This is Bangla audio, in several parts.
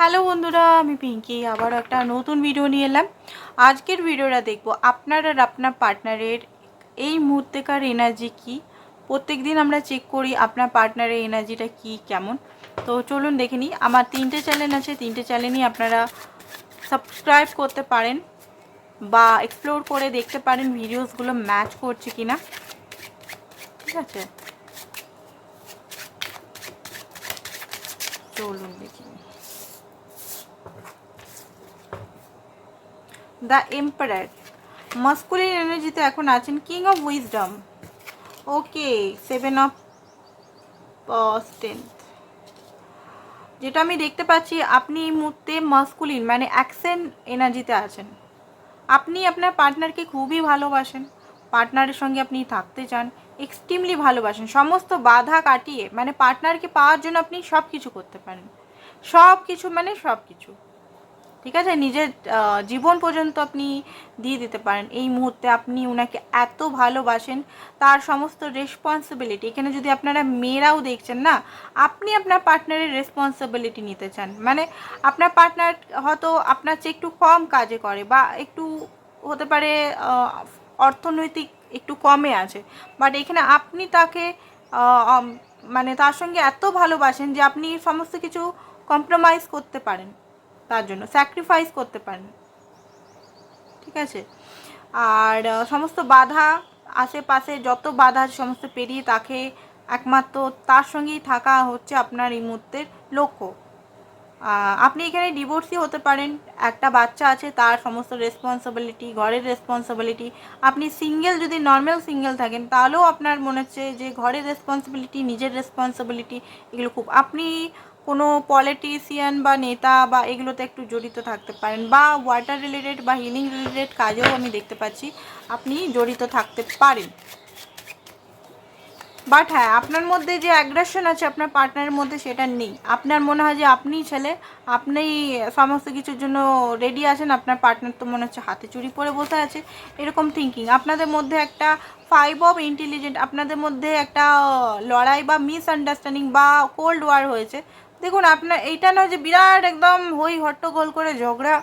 হ্যালো বন্ধুরা, আমি পিঙ্কি। আবার একটা নতুন ভিডিও নিয়ে এলাম। আজকের ভিডিওটা দেখব আপনার আর আপনার পার্টনারের এই মুহূর্তেকার এনার্জি কি? প্রত্যেক দিন আমরা চেক করি আপনার পার্টনারের এনার্জিটা কি, কেমন? তো চলুন দেখে নিই। আমার তিনটে চ্যানেল আছে, তিনটে চ্যানেলই আপনারা সাবস্ক্রাইব করতে পারেন বা এক্সপ্লোর করে দেখতে পারেন ভিডিওসগুলো ম্যাচ করছে কি না ঠিক আছে? চলুন দেখি। The emperor. মাস্কুলিন এনার্জিতে এখন আছেন king of wisdom. Okay, seven of strength. যেটা আমি দেখতে পাচ্ছি, আপনি এই মুহূর্তে মাস্কুলিন মানে অ্যাকশন এনার্জিতে আছেন। আপনি আপনার পার্টনারকে খুবই ভালোবাসেন। পার্টনারের সঙ্গে আপনি থাকতে চান, এক্সট্রিমলি ভালোবাসেন। সমস্ত বাধা কাটিয়ে মানে পার্টনারকে পাওয়ার জন্য আপনি সব কিছু করতে পারেন। সব কিছু মানে সব কিছু ঠিক আছে? নিজের জীবন পর্যন্ত আপনি দিয়ে দিতে পারেন। এই মুহূর্তে আপনি ওনাকে এত ভালোবাসেন, তার সমস্ত রেসপন্সিবিলিটি এখানে যদি আপনারা মেয়েরাও দেখছেন না, আপনি আপনার পার্টনারের রেসপন্সিবিলিটি নিতে চান। মানে আপনার পার্টনার হয়তো আপনার চেয়ে একটু কম কাজে করে বা একটু হতে পারে অর্থনৈতিক একটু কমে আছে। বাট এখানে আপনি তাকে মানে তার সঙ্গে এত ভালোবাসেন যে আপনি সমস্ত কিছু কম্প্রোমাইজ করতে পারেন। তার জন্য। স্যাক্রিফাইস করতে পারেন। ঠিক আছে? আর সমস্ত বাধা, আশেপাশে যত বাধা সমস্ত পেরিয়ে তাকে একমাত্র তার সঙ্গেই থাকা হচ্ছে আপনার এই মুহূর্তের লক্ষ্য। আপনি এখানে ডিভোর্সই হতে পারেন, একটা বাচ্চা আছে, তার সমস্ত রেসপন্সিবিলিটি ঘরের রেসপন্সিবিলিটি আপনি সিঙ্গেল যদি নর্মাল সিঙ্গেল থাকেন, তাহলেও আপনার মনে হচ্ছে যে ঘরের রেসপন্সিবিলিটি নিজের রেসপন্সিবিলিটি এগুলো খুব। আপনি কোনো পলিটিশিয়ান বা নেতা বা এগুলোতে একটু জড়িত থাকতে পারেন বা ওয়াটার রিলেটেড বা হিলিং রিলেটেড কাজেও আমি দেখতে পাচ্ছি আপনি জড়িত থাকতে পারেন। বাট হ্যাঁ আপনার মধ্যে যে অ্যাগ্রেশন আছে, আপনার পার্টনারের মধ্যে সেটা নেই। আপনার মনে হয় যে আপনিই ছেলে, আপনিই সমস্ত কিছুর জন্য রেডি আছেন, আপনার পার্টনার তো মনে হচ্ছে হাতে চুরি পরে বসে আছে। এরকম থিঙ্কিং আপনাদের মধ্যে একটা ফাইভ অফ ইন্টেলিজেন্ট আপনাদের মধ্যে একটা লড়াই বা মিসআন্ডারস্ট্যান্ডিং বা কোল্ড ওয়ার হয়েছে। দেখুন, আপনার এইটা নয় যে বিরাট একদম হই হট্টগোল করে ঝগড়া,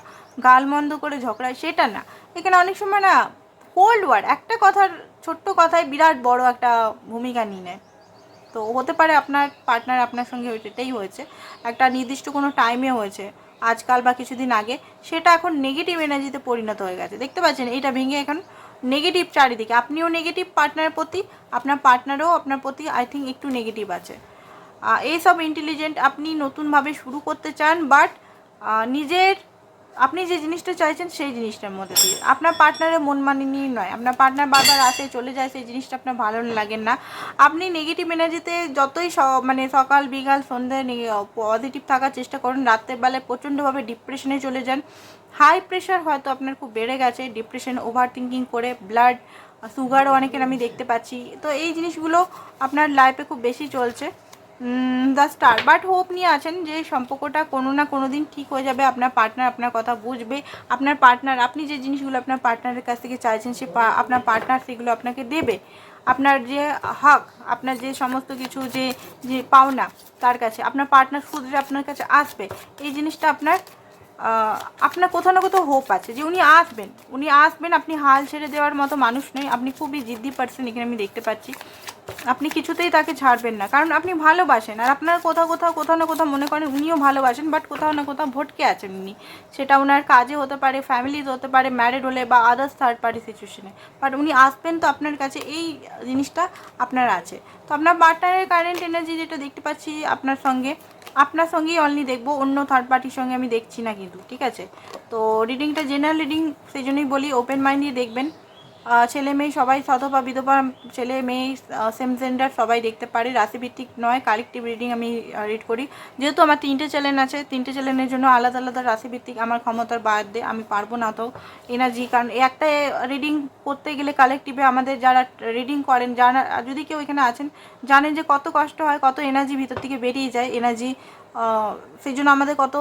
গালমন্দ করে ঝগড়া, সেটা না। এখানে অনেক সময় না কোল্ড ওয়ার একটা কথার ছোট্ট কথায় বিরাট বড় একটা ভূমিকা নিয়ে নেয়। তো হতে পারে আপনার পার্টনার আপনার সঙ্গে এটাই হয়েছে। একটা নির্দিষ্ট কোনো টাইমে হয়েছে, আজকাল বা কিছুদিন আগে, সেটা এখন নেগেটিভ এনার্জিতে পরিণত হয়ে গেছে। দেখতে পাচ্ছেন এটা ভেঙে এখন নেগেটিভ চারিদিকে। আপনিও নেগেটিভ পার্টনারের প্রতি, আপনার পার্টনারও আপনার প্রতি আই থিঙ্ক একটু নেগেটিভ আছে। এইসব ইন্টেলিজেন্ট আপনি নতুনভাবে শুরু করতে চান বাট নিজের, আপনি যে জিনিসটা চাইছেন সেই জিনিসটার মধ্যে দিয়ে। আপনার পার্টনারের মন মানিনি নয়। আপনার পার্টনার বারবার আসে, চলে যায়, সেই জিনিসটা আপনার ভালো লাগেন না। আপনি নেগেটিভ এনার্জিতে যতই স- মানে সকাল, বিকাল, সন্ধ্যে পজিটিভ থাকার চেষ্টা করুন। রাত্রের বেলায় প্রচণ্ডভাবে ডিপ্রেশনে চলে যান। হাই প্রেশার হয়তো আপনার খুব বেড়ে গেছে। ডিপ্রেশন ওভার থিঙ্কিং করে ব্লাড সুগারও অনেকের আমি দেখতে পাচ্ছি। তো এই জিনিসগুলো আপনার লাইফে খুব বেশি চলছে। দ্য স্টার বাট হোপ নিয়ে আছেন যে সম্পর্কটা কোনো না কোনো দিন ঠিক হয়ে যাবে। আপনার পার্টনার আপনার কথা বুঝবে। আপনার পার্টনার আপনি যে জিনিসগুলো আপনার পার্টনারের কাছ থেকে চাইছেন, সে আপনার পার্টনার সেগুলো আপনাকে দেবে। আপনার যে হক আপনার যে সমস্ত কিছু, যে যে পাওনা তার কাছে, আপনার পার্টনার শুধরে আপনার কাছে আসবে, এই জিনিসটা আপনার আপনার কোথাও না কোথাও হোপ আছে যে উনি আসবেন। উনি আসবেন, আপনি হাল ছেড়ে দেওয়ার মতো মানুষ নয়। আপনি খুবই জিদ্দি পার্সন এখানে আমি দেখতে পাচ্ছি। আপনি কিছুতেই তাকে ছাড়বেন না। কারণ আপনি ভালোবাসেন। আর আপনার কোথাও কোথাও কোথাও না কোথাও মনে করেন উনিও ভালোবাসেন বাট কোথাও না কোথাও ভটকে আছেন উনি। সেটা ওনার কাজে হতে পারে, ফ্যামিলিতে হতে পারে ম্যারিড হলে বা আদার্স থার্ড পার্টি সিচুয়েশনে বাট উনি আসবেন তো আপনার কাছে, এই জিনিসটা আপনার আছে। তো আপনার পার্টনারের কারেন্ট এনার্জি যেটা দেখতে পাচ্ছি আপনার সঙ্গে, আপনার সঙ্গেই অনলি দেখব, অন্য থার্ড পার্টির সঙ্গে আমি দেখছি না কিন্তু, ঠিক আছে? তো রিডিংটা জেনারেল রিডিং সেই জন্যই বলি ওপেন মাইন্ড দিয়ে দেখবেন। ছেলে মেয়ে সবাই, সধবা, বিধবা, ছেলে মেয়ে সেম জেন্ডার সবাই দেখতে পারে। রাশিভিত্তিক নয় কালেকটিভ রিডিং আমি রিড করি। যেহেতু আমার তিনটে চ্যানেল আছে, তিনটে চ্যানেলের জন্য আলাদা আলাদা রাশিভিত্তিক আমার ক্ষমতার বাদ আমি পারব না তো এনার্জি কারণ একটা রিডিং করতে গেলে কালেকটিভে আমাদের যারা রিডিং করেন, যারা, যদি কেউ এখানে আছেন, জানেন যে কত কষ্ট হয়, কত এনার্জি ভিতর থেকে বেরিয়ে যায়। এনার্জি সেই জন্য আমাদের কত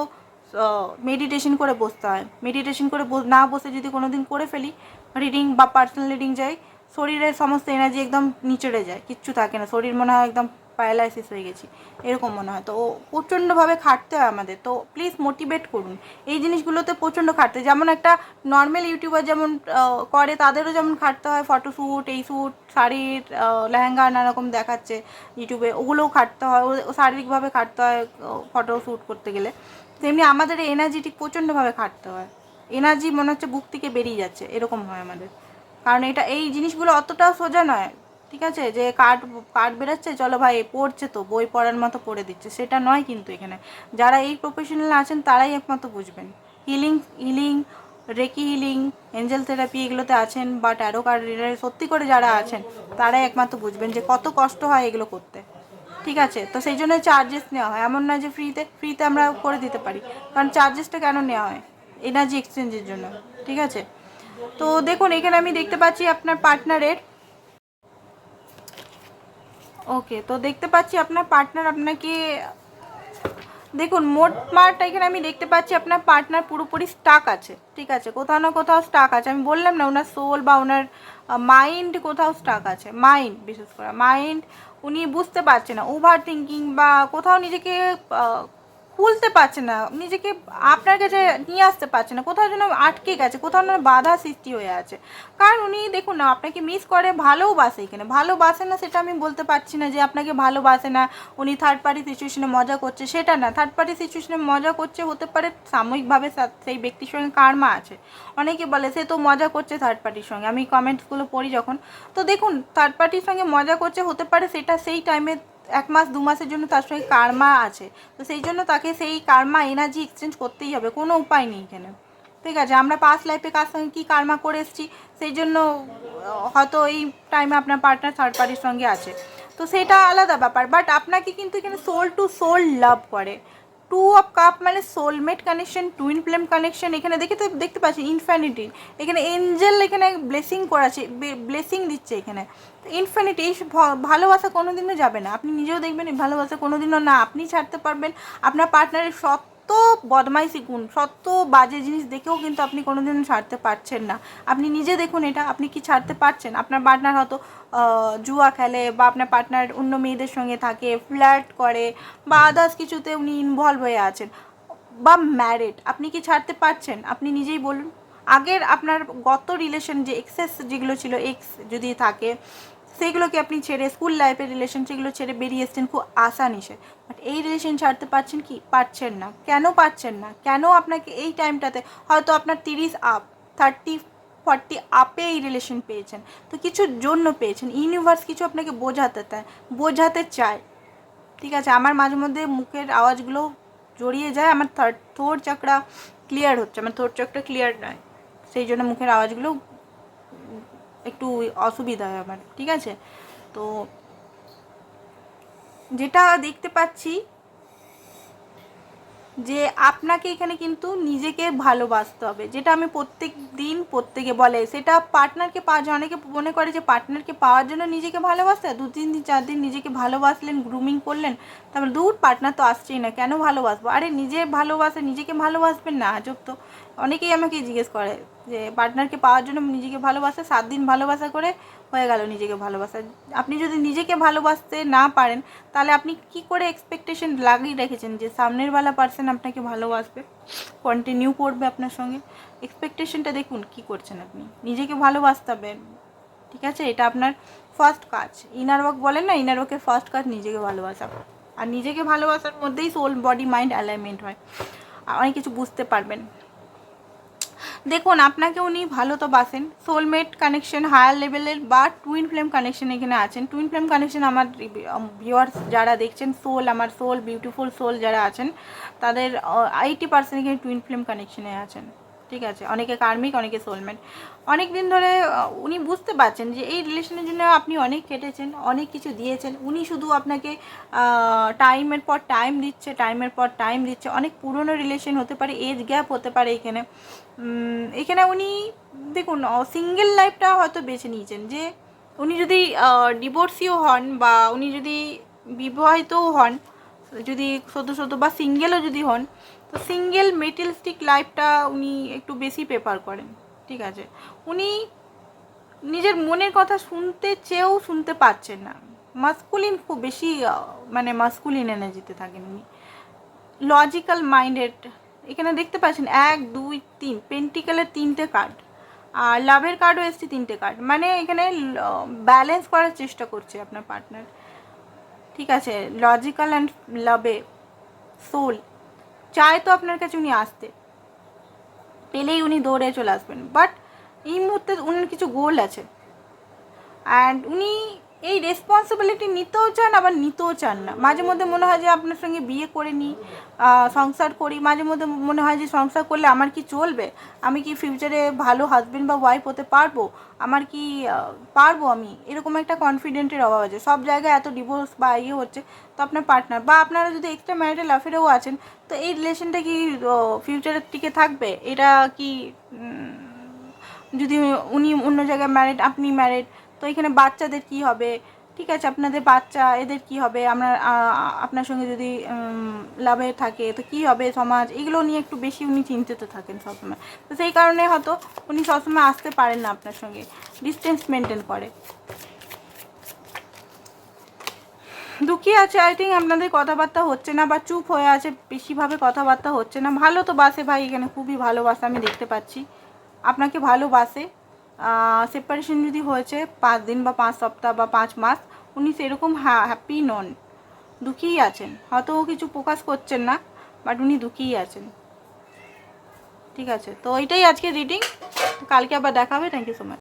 মেডিটেশন করে বসতে হয়। মেডিটেশন করে না বসে যদি কোনো দিন করে ফেলি রিডিং বা পার্সোনাল রিডিং যাই, শরীরের সমস্ত এনার্জি একদম নিচড়ে যায়, কিচ্ছু থাকে না। শরীর মনে হয় একদম প্যারালাইসিস হয়ে গেছি, এরকম মনে হয়। তো প্রচণ্ডভাবে খাটতে হয় আমাদের। তো প্লিজ মোটিভেট করুন। এই জিনিসগুলোতে প্রচণ্ড খাটতে যেমন একটা নর্মাল ইউটিউবার যেমন করে, তাদেরও যেমন খাটতে হয়। ফটোশ্যুট এই শ্যুট শাড়ির লেহেঙ্গা নানারকম দেখাচ্ছে ইউটিউবে ওগুলোও খাটতে হয়। শারীরিকভাবে খাটতে হয় ফটো শ্যুট করতে গেলে। তেমনি আমাদের এনার্জিটিক প্রচণ্ডভাবে খাটতে হয়। এনার্জি মনে হচ্ছে বুক থেকে বেরিয়ে যাচ্ছে, এরকম হয় আমাদের। কারণ এটা, এই জিনিসগুলো অতটাও সোজা নয়। ঠিক আছে? যে কার্ড কার্ড বেরোচ্ছে, চলো ভাই, পড়ছে তো, বই পড়ার মতো পড়ে দিচ্ছে। সেটা নয় কিন্তু এখানে। যারা এই প্রফেশনাল আছেন, তারাই একমাত্র বুঝবেন। Healing healing reiki healing angel therapy এগুলোতে আছেন বা ট্যারো কার্ড রিডার সত্যি করে যারা আছেন, তারাই একমাত্র বুঝবেন যে কত কষ্ট হয় এগুলো করতে। ঠিক আছে? তো সেই জন্য চার্জেস নেওয়া হয়। এমন না যে ফ্রিতে ফ্রিতে আমরা করে দিতে পারি। কারণ চার্জেসটা কেন নেওয়া হয়? এনার্জি এক্সচেঞ্জের জন্য। ঠিক আছে? তো দেখুন, এখানে আমি দেখতে পাচ্ছি আপনার পার্টনারের ওকে তো দেখতে পাচ্ছি আপনার পার্টনার আপনাকে, দেখুন, মোট মাঠ এখানে আমি দেখতে পাচ্ছি আপনার পার্টনার পুরোপুরি স্টাক আছে, ঠিক আছে? কোথাও না কোথাও স্টাক আছে। আমি বললাম না, ওনার সোল বা ওনার মাইন্ড কোথাও স্টাক আছে। মাইন্ড বিশেষ করে মাইন্ড উনি বুঝতে পারছে না। ওভার থিঙ্কিং বা কোথাও নিজেকে খুলতে পারছে না, নিজেকে আপনার কাছে নিয়ে আসতে পারছে না, কোথাও যেন আটকে গেছে, কোথাও না বাধা সৃষ্টি হয়ে আছে। কারণ উনি, দেখুন না, আপনাকে মিস করে, ভালোবাসে এখানে। ভালোবাসে না, সেটা আমি বলতে পারছি না যে আপনাকে ভালোবাসে না, উনি থার্ড পার্টি সিচুয়েশনে মজা করছে, সেটা না। থার্ড পার্টি সিচুয়েশনে মজা করছে হতে পারে সাময়িকভাবে সেই ব্যক্তির সঙ্গে কারমা আছে। অনেকে বলে, সে তো মজা করছে থার্ড পার্টির সঙ্গে। আমি কমেন্টসগুলো পড়ি যখন। তো দেখুন থার্ড পার্টির সঙ্গে মজা করছে হতে পারে সেটা সেই টাইমে এক মাস, দু মাসের জন্য তার সঙ্গে কারমা আছে। তো সেই জন্য তাকে সেই কারমা এনার্জি এক্সচেঞ্জ করতেই হবে, কোনো উপায় নেই এখানে। ঠিক আছে, আমরা পাস লাইফে কার সঙ্গে কী কারমা করে এসেছি, সেই জন্য হয়তো এই টাইমে আপনার পার্টনার থার্ড পার্টির সঙ্গে আছে। তো সেটা আলাদা ব্যাপার বাট আপনাকে কিন্তু এখানে সোল টু সোল লাভ করে। টু অফ কাপ মানে soulmate connection twin flame connection এখানে দেখে তো দেখতে পাচ্ছি ইনফ্যানিটি এখানে এঞ্জেল এখানে ব্লেসিং করাছে ব্লেসিং দিচ্ছে এখানে। ইনফিনিটি এই ভালোবাসা কোনোদিনও যাবে না। আপনি নিজেও দেখবেন এই ভালোবাসা কোনোদিনও না। আপনি ছাড়তে পারবেন। আপনার পার্টনারের সত্য বদমাইশি গুণ, সত্য বাজে জিনিস দেখেও কিন্তু আপনি কোনোদিন ছাড়তে পারছেন না। আপনি নিজে দেখুন এটা, আপনি কি ছাড়তে পারছেন? আপনার পার্টনার হয়তো জুয়া খেলে বা আপনার পার্টনার অন্য মেয়েদের সঙ্গে থাকে ফ্ল্যাট করে বা আদার্স কিছুতে উনি ইনভলভ হয়ে আছেন বা ম্যারিড আপনি কি ছাড়তে পারছেন? আপনি নিজেই বলুন। আগের আপনার গত রিলেশন যে এক্সেস যেগুলো ছিল এক্স যদি থাকে সেগুলোকে আপনি ছেড়ে স্কুল লাইফের রিলেশন সেগুলো ছেড়ে বেরিয়ে এসছেন খুব আসানিসে বাট এই রিলেশন ছাড়তে পারছেন কি? পারছেন না। কেন পারছেন না? কেন আপনাকে এই টাইমটাতে হয়তো আপনার তিরিশ আপ থার্টি ফর্টি আপে এই রিলেশন পেয়েছেন? তো কিছুর জন্য পেয়েছেন। ইউনিভার্স কিছু আপনাকে বোঝাতে চায় বোঝাতে চায়। ঠিক আছে, আমার মাঝে মধ্যে মুখের আওয়াজগুলো জড়িয়ে যায়, আমার থার্ড থোর চাকরা ক্লিয়ার হচ্ছে। আমার থোর চাকরা ক্লিয়ার নয়। সেই জন্য মুখের আওয়াজগুলো একটু অসুবিধা হয় আমার, ঠিক আছে? তো যেটা দেখতে পাচ্ছি যে আপনাকে এখানে কিন্তু নিজেকে ভালোবাসতে হবে। যেটা আমি প্রত্যেক দিন প্রত্যেকে বলে, সেটা পার্টনারকে পাওয়া যায় অনেকে মনে করে যে পার্টনারকে পাওয়ার জন্য নিজেকে ভালোবাসতে। দু তিন দিন, চার দিন নিজেকে ভালোবাসলেন গ্রুমিং করলেন তারপর দূর পার্টনার তো আসছেই না, কেন ভালোবাসবো? আরে নিজে ভালোবাসে, নিজেকে ভালোবাসবেন না, আজব তো। অনেকেই আমাকে জিজ্ঞেস করে যে, পার্টনারকে পাওয়ার জন্য নিজেকে ভালোবাসা, সাত দিন ভালোবাসা করে হয়ে গেল নিজেকে ভালোবাসা। আপনি যদি নিজেকে ভালোবাসতে না পারেন, তাহলে আপনি কি করে এক্সপেকটেশন লাগিয়ে রেখেছেন যে, সামনের বেলা পার্সন আপনাকে ভালোবাসবে কন্টিনিউ করবে আপনার সঙ্গে? এক্সপেকটেশনটা দেখুন কি করছেন আপনি। নিজেকে ভালোবাসতে ঠিক আছে? এটা আপনার ফার্স্ট কাজ। ইনার ওয়ার্ক বলেন না ইনার ওয়ার্কের ফার্স্ট কাজ নিজেকে ভালোবাসা। আর নিজেকে ভালোবাসার মধ্যেই সোল বডি মাইন্ড অ্যালাইনমেন্ট হয়। অনেক কিছু বুঝতে পারবেন। দেখুন, আপনাকে উনি ভালো তো বাসেন। সোলমেট কানেকশন হায়ার লেভেলের বা টুইন ফ্লেম কানেকশন এখানে আছেন। টুইন ফ্লেম কানেকশন আমার ভিউয়ার্স যারা দেখছেন সোল আমার সোল বিউটিফুল সোল যারা আছেন, তাদের এইটি পার্সেন্ট এখানে টুইন ফ্লেম কানেকশনে আছেন। ঠিক আছে, অনেকে কার্মিক, অনেকে সোলমেট অনেক দিন ধরে উনি বুঝতে পারছেন যে এই রিলেশনের জন্য আপনি অনেক কেটেছেন, অনেক কিছু দিয়েছেন। উনি শুধু আপনাকে টাইমের পর টাইম দিচ্ছে টাইমের পর টাইম দিচ্ছে। অনেক পুরনো রিলেশন হতে পারে এজ গ্যাপ হতে পারে এখানে। এখানে উনি, দেখুন সিঙ্গেল লাইফটা হয়তো বেছে নিয়েছেন যে উনি যদি ডিভোর্সিও হন বা উনি যদি বিবাহিতও হন, যদি সদ্য সদ্য বা সিঙ্গেলও যদি হন তো সিঙ্গেল মেটেরিয়ালিস্টিক লাইফটা উনি একটু বেশি প্রেফার করেন, ঠিক আছে? উনি নিজের মনের কথা শুনতে চেয়েও শুনতে পাচ্ছেন না। মাস্কুলিন খুব বেশি মানে মাস্কুলিন এনার্জিতে থাকেন উনি। লজিক্যাল মাইন্ডেড এখানে দেখতে পাচ্ছেন, এক, দুই, তিন পেন্টিক্যালের তিনটে কার্ড আর লাভের কার্ডও এসছে তিনটে কার্ড মানে এখানে ব্যালেন্স করার চেষ্টা করছে আপনার পার্টনার ঠিক আছে? লজিক্যাল অ্যান্ড লাভে সোল চায় তো আপনার কাছে উনি আসতে। পেলেই উনি দৌড়ে চলে আসবেন। বাট এই মুহূর্তে উনার কিছু গোল আছে। অ্যান্ড উনি এই রেসপন্সিবিলিটি নিতেও চান, আবার নিতেও চান না। মাঝে মধ্যে মনে হয় যে আপনার সঙ্গে বিয়ে করে নিই সংসার করি, মাঝে মধ্যে মনে হয় যে সংসার করলে আমার কি চলবে? আমি কি ফিউচারে ভালো হাজবেন্ড বা ওয়াইফ হতে পারব? আমার কি পারব আমি? এরকম একটা কনফিডেন্টের অভাব আছে। সব জায়গায় এত ডিভোর্স বা ইয়ে হচ্ছে, তো আপনার পার্টনার বা আপনারা যদি এক্সট্রা ম্যারিটাল অ্যাফেয়ারেও আছেন, তো এই রিলেশনটা কি ফিউচারের টিকে থাকবে? এটা কি যদি উনি অন্য জায়গায় ম্যারিড আপনি ম্যারিড তো এখানে বাচ্চাদের কি হবে? ঠিক আছে, আপনাদের বাচ্চা, এদের কি হবে? আমরা আপনার সঙ্গে যদি লাভে থাকে, তো কি হবে সমাজ? এগুলো নিয়ে একটু বেশি উনি চিন্তিত থাকেন সবসময়। তো সেই কারণে হয়তো উনি সবসময় আসতে পারেন না আপনার সঙ্গে। ডিস্টেন্স মেনটেন করে। দুঃখী আছে আই থিঙ্ক আপনাদের কথাবার্তা হচ্ছে না বা চুপ হয়ে আছে, বেশিভাবে কথাবার্তা হচ্ছে না। ভালো তো বাসে ভাই, এখানে খুবই ভালোবাসে আমি দেখতে পাচ্ছি। আপনাকে ভালোবাসে। সেপারেশন যদি হয়েছে পাঁচ দিন বা পাঁচ সপ্তাহ বা পাঁচ মাস, উনি সেরকম হ্যাপি নন। দুঃখীই আছেন। হয়তো ও কিছু প্রকাশ করছেন না বাট উনি দুঃখীই আছেন। ঠিক আছে, তো এটাই আজকে রিডিং কালকে আবার দেখা হবে। Thank you so much